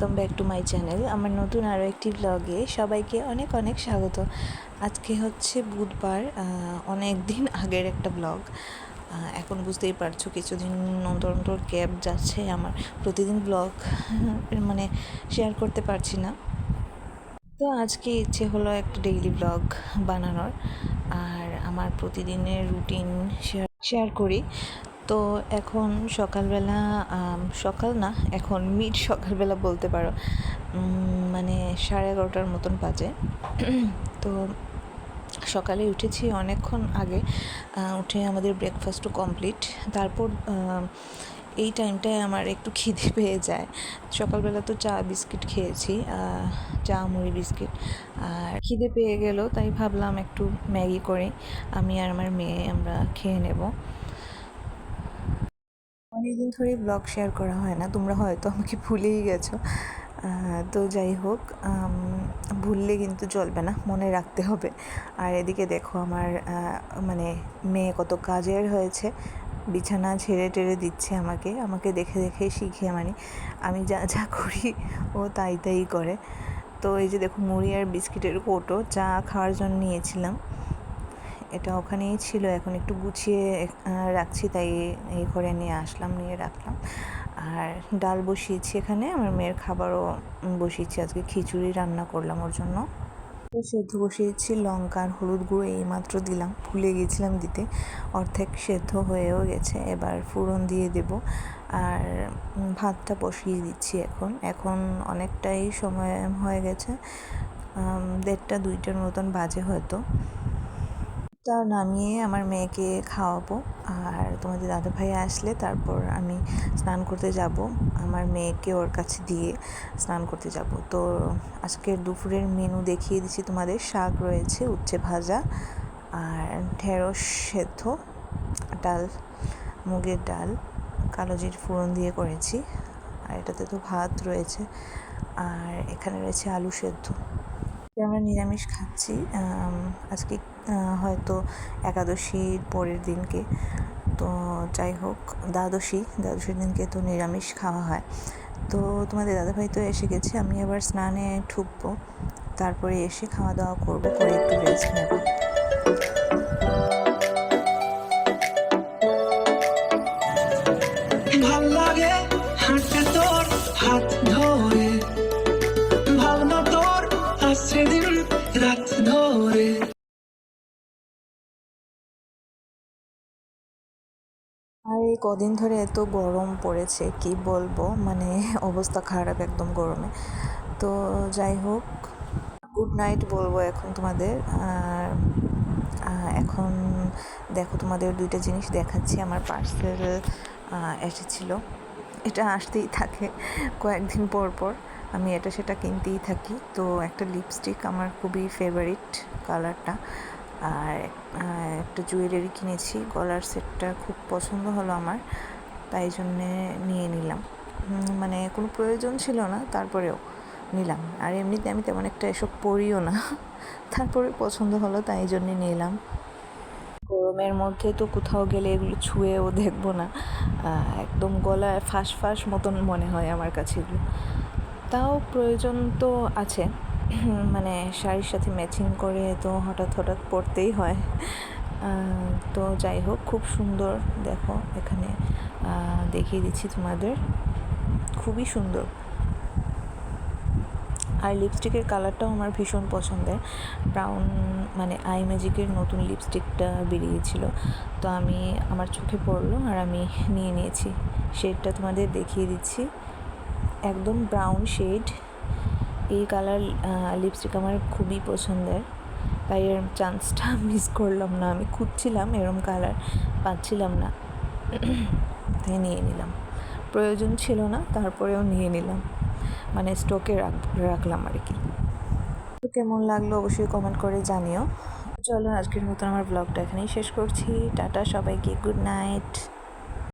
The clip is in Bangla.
Welcome back to my channel আমার নতুন আরও একটি ব্লগে সবাইকে অনেক অনেক স্বাগত। আজকে হচ্ছে বুধবার অনেক দিন আগের একটা ব্লগ এখন বুঝতেই পারছ কিছুদিন অন্তর অন্তর ক্যাব যাচ্ছে আমার। প্রতিদিন ব্লগ মানে শেয়ার করতে পারছি না। তো আজকে ইচ্ছে হলো একটা ডেইলি ব্লগ বানানোর। আর আমার প্রতিদিনের রুটিন শেয়ার শেয়ার করি। তো এখন সকালবেলা সকাল না, এখন মিড সকালবেলা বলতে পারো মানে সাড়ে এগারোটার মতন বাজে। তো সকালে উঠেছি অনেকক্ষণ আগে উঠে আমাদের ব্রেকফাস্টও কমপ্লিট তারপর এই টাইমটায় আমার একটু খিদে পেয়ে যায়। সকালবেলা তো চা, বিস্কিট খেয়েছি চা, মুড়ি, বিস্কিট। আর খিদে পেয়ে গেল, তাই ভাবলাম একটু ম্যাগি করে। আমি আর আমার মেয়ে আমরা খেয়ে নেব। অনেকদিন ধরেই ব্লগ শেয়ার করা হয় না। তোমরা হয়তো আমাকে ভুলেই গেছো। তো যাই হোক ভুললে কিন্তু চলবে না, মনে রাখতে হবে। আর এদিকে দেখো আমার মানে মেয়ে কত কাজের হয়েছে। বিছানা ছেড়ে টেড়ে দিচ্ছে আমাকে। আমাকে দেখে দেখে শিখে মানে আমি যা যা করি, ও তাই তাই করে। তো এই যে দেখো মুড়ি আর বিস্কিটের কোটো, চা খাওয়ার জন্য নিয়েছিলাম। এটা ওখানেই ছিল, এখন একটু গুছিয়ে রাখছি, তাই এই করে নিয়ে আসলাম, নিয়ে রাখলাম। আর ডাল বসিয়েছি এখানে, আমার মেয়ের খাবারও বসিয়েছি, আজকে খিচুড়ি রান্না করলাম ওর জন্য। সেদ্ধ বসিয়েছি, লঙ্কা আর হলুদ গুঁড়ো এইমাত্র দিলাম, ভুলে গেছিলাম দিতে। অর্ধেক সেদ্ধ হয়েও গেছে, এবার ফোড়ন দিয়ে দেব। আর ভাতটা বসিয়ে দিচ্ছি এখন এখন অনেকটাই সময় হয়ে গেছে দেড়টা দুইটার মতন বাজে হয়তো। তা নামিয়ে আমার মেয়েকে খাওয়াবো। আর তোমাদের দাদা ভাই আসলে তারপর আমি স্নান করতে যাব। আমার মেয়েকে ওর কাছে দিয়ে স্নান করতে যাব। তো আজকের দুপুরের মেনু দেখিয়ে দিচ্ছি তোমাদের। শাক রয়েছে, উচ্ছে ভাজা আর ঢেঁড়স সেদ্ধ, ডাল, মুগের ডাল কালোজির ফোড়ন দিয়ে করেছি। আর এটাতে তো ভাত রয়েছে। আর এখানে রয়েছে আলু সেদ্ধ। আমরা নিরামিষ খাচ্ছি আজকে হয়তো একাদশীর পরের দিনকে। তো যাই হোক, দ্বাদশী, দ্বাদশীর দিনকে তো নিরামিষ খাওয়া হয়। তো তোমাদের দাদাভাই তো এসে গেছে, আমি আবার স্নানে ঠুকবো তারপরে এসে খাওয়া দাওয়া করব করে একটু রেস্ট নেব। ভালো লাগে তোর হাত আর এই কদিন ধরে এত গরম পড়েছে, কি বলব? মানে অবস্থা খারাপ একদম গরমে। তো যাই হোক গুড নাইট বলব এখন তোমাদের। আর এখন দেখো তোমাদের দুইটা জিনিস দেখাচ্ছি, আমার পার্সেল এসেছিল। এটা আসতেই থাকে, কয়েকদিন পর পর। আমি এটা সেটা কিনতেই থাকি। তো একটা লিপস্টিক আমার খুবই ফেভারিট কালারটা আর একটা জুয়েলারি কিনেছি। গলার সেটটা খুব পছন্দ হলো আমার, তাই জন্যে নিয়ে নিলাম। মানে কোনো প্রয়োজন ছিল না, তারপরেও নিলাম। আর এমনিতে আমি তেমন একটা এসব পড়িও না, তারপরে পছন্দ হলো, তাই জন্যে নিলাম। গরমের মধ্যে তো কোথাও গেলে এগুলো ছুঁয়েও দেখব না। একদম গলায় ফাঁস ফাঁস মতন মনে হয় আমার কাছে এগুলো। তাও প্রয়োজন তো আছে। মানে শাড়ির সাথে ম্যাচিং করে তো হঠাৎ হঠাৎ পরতেই হয়। তো যাই হোক, খুব সুন্দর। দেখো, এখানে দেখিয়ে দিচ্ছি তোমাদের। খুবই সুন্দর। আর লিপস্টিকের কালারটাও আমার ভীষণ পছন্দের। ব্রাউন মানে আই ম্যাজিকের নতুন লিপস্টিকটা বেরিয়েছিল। তো আমি, আমার চোখে পড়ল আর আমি নিয়ে নিয়েছি। শেডটা তোমাদের দেখিয়ে দিচ্ছি। একদম ব্রাউন শেড এই কালার লিপস্টিক আমার খুবই পছন্দের। তাই এরম চান্সটা মিস করলাম না। আমি খুঁজছিলাম এরম কালার, পাচ্ছিলাম না। তাই নিয়ে নিলাম। প্রয়োজন ছিল না, তারপরেও নিয়ে নিলাম। মানে স্টকে রাখলাম আর কি। তো কেমন লাগল অবশ্যই কমেন্ট করে জানিও। চলো আজকের মতন আমার ব্লগটা এখানেই শেষ করছি। টাটা সবাইকে গুড নাইট